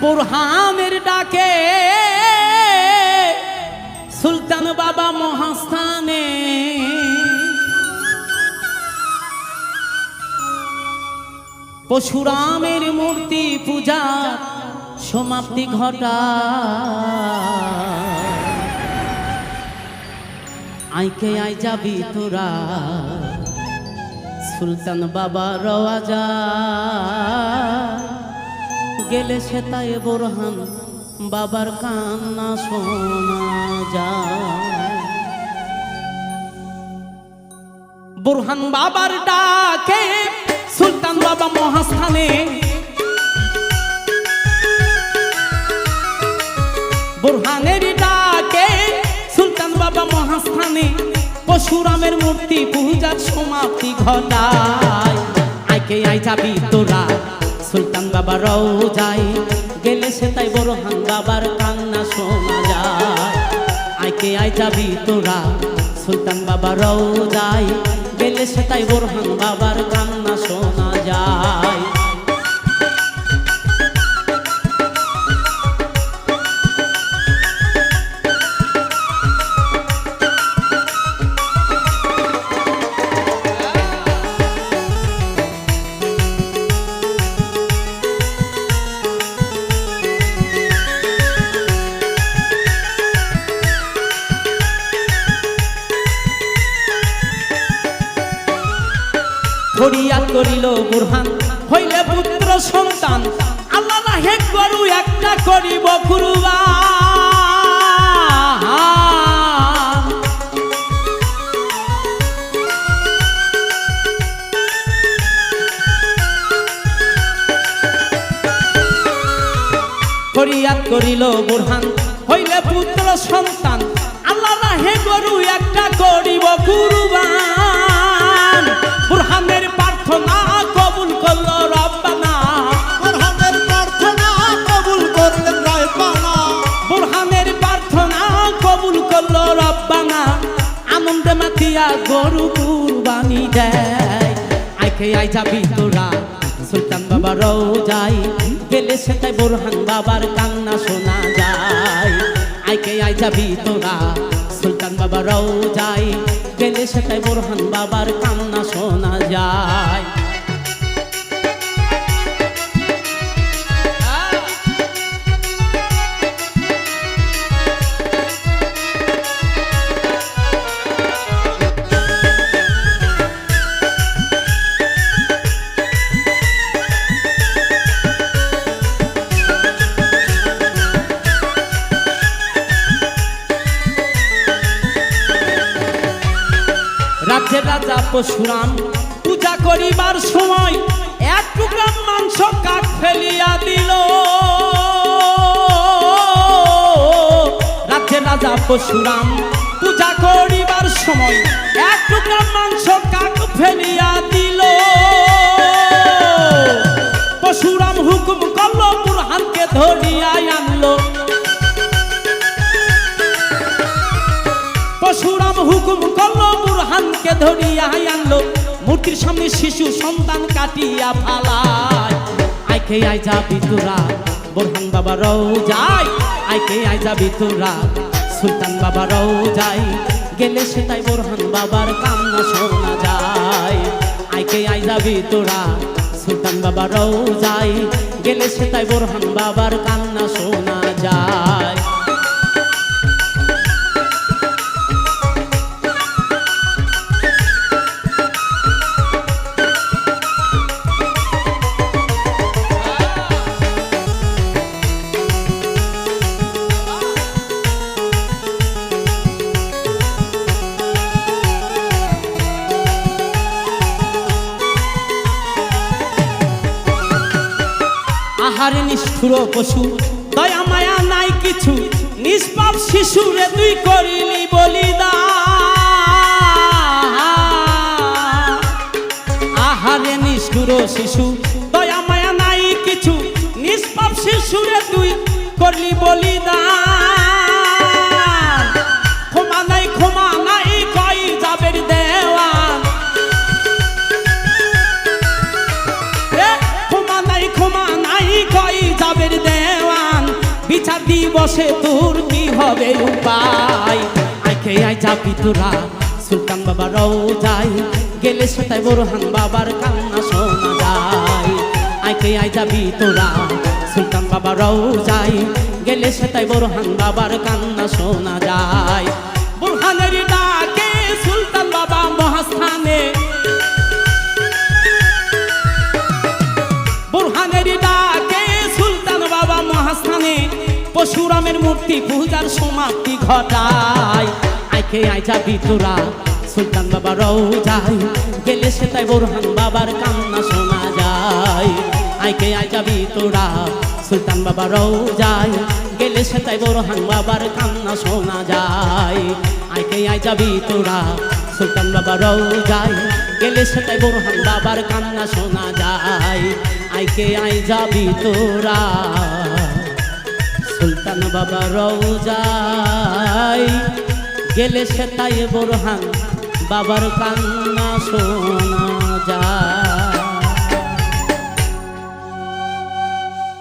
বুরহানের ডাকে। সুলতান বাবা মহাস্থানে। পশুরামের মূর্তি পূজা সমাপ্তি ঘটা আইকে আই যাবি তোরা? সুলতান বাবা রওয়াজা গেলে সে তাই বোরহান, বাবার কান্না শোনা যায়। বুরহান বাবার ডাকে, সুলতান বাবা মহাস্থানে। বুরহানের ডাকে, সুলতান বাবা মহাস্থানে। পশুরামের মূর্তি পূজার সমাপ্তি ঘটায়। আইকে আই যাবি তোরা সুলতান বাবা রও যায় গেলে সে তাই বুরহান বাবার কান্না শোনা যায়। আইকে আই যাবি তোরা? সুলতান বাবা রও যায় গেলে সে তাই বুরহান বাবার কান্না শোনা যায়। ফরিয়াদ করিল বুরহান। হইলে পুত্র সন্তান। আল্লাহ না হে গরু একটা করিব ফরিয়াদ করিল বুরহান। হইলে পুত্র সন্তান। আল্লাহ হে গরু একটা করিব কুরবান। রব্বানা আনন্দে মাতিয়া গরু কুরবানি দেয়। আইকে আই যাবি তোরা, সুলতান বাবা রও যাই গেলে সেটাই বুরহান বাবার কান্না শোনা যায়। আইকে আই যাবি তোরা, সুলতান বাবা রও যাই গেলে সেটাই বুরহান বাবার কান্না শোনা যায়। রাজ্যের রাজা পশুরাম। পূজা করিবার সময় এক টুকরা মাংস কাক ফেলিয়া দিল। রাজা পশুরাম, পূজা করিবার সময় এক টুকরা মাংস কাক ফেলিয়া দিল। পশুরাম হুকুম করল বুরহানকে ধরিয়া বুরহানকে ধরিয়া আনলো। মূর্তির সামনে শিশু সন্তান কাটিয়া ফালায়। আইকে আই যাবি তোরা, বুরহান বাবা রও যাই। আইকে আই যাবি তোরা, সুলতান বাবা রও যাই। গেলে সেটাই বুরহান বাবার কান্না শোনা যায়। আইকে আই যাবি তোরা, সুলতান বাবা রও যাই। গেলে সেটাই বুরহান বাবার কান্না শোনা যায়। আহারে নিষ্ঠুর পশু। দয়া, মায়া নাই কিছু। নিষ্পাপ শিশুরে তুই করিলি বলিদা আহারে নিষ্ঠুর শিশু। দয়া, মায়া নাই কিছু। নিষ্পাপ শিশুরে তুই করলি বলিদা দিবসে তোর কি হবে উপায়। আইকে আই যাবি তোরা, সুলতান বাবা রওজায় গেলে সেটাই বোরহান বাবার কান্না শোনা যায়। আইকে আই যাবি তোরা, সুলতান বাবা রওজায় গেলে সেটাই বোরহান বাবার কান্না শোনা যায়। বোরহানের ডাকে সুলতান বাবা মহাস্থানে। বুরহানের পশুরামের মূর্তি পূজার সমাপ্তি ঘটায়। আইকে আই যাবি তোরা, সুলতান বাবা রওজায় গেলে সে তাই বুরহান বাবার কান্না শোনা যায়। আইকে আই যাবি তোরা, সুলতান বাবা রওজায় গেলে সে তাই বুরহান বাবার কান্না শোনা যায়। আইকে আই যাবি তোরা, সুলতান বাবা রওজায় গেলে সেটাই বোরহান বাবার কান্না শোনা যায়। আইকে আই যাবি তোরা। সুলতান বাবা রওজাই গেলে সে তাই বোরহান বাবার কান্না শোনা যায়।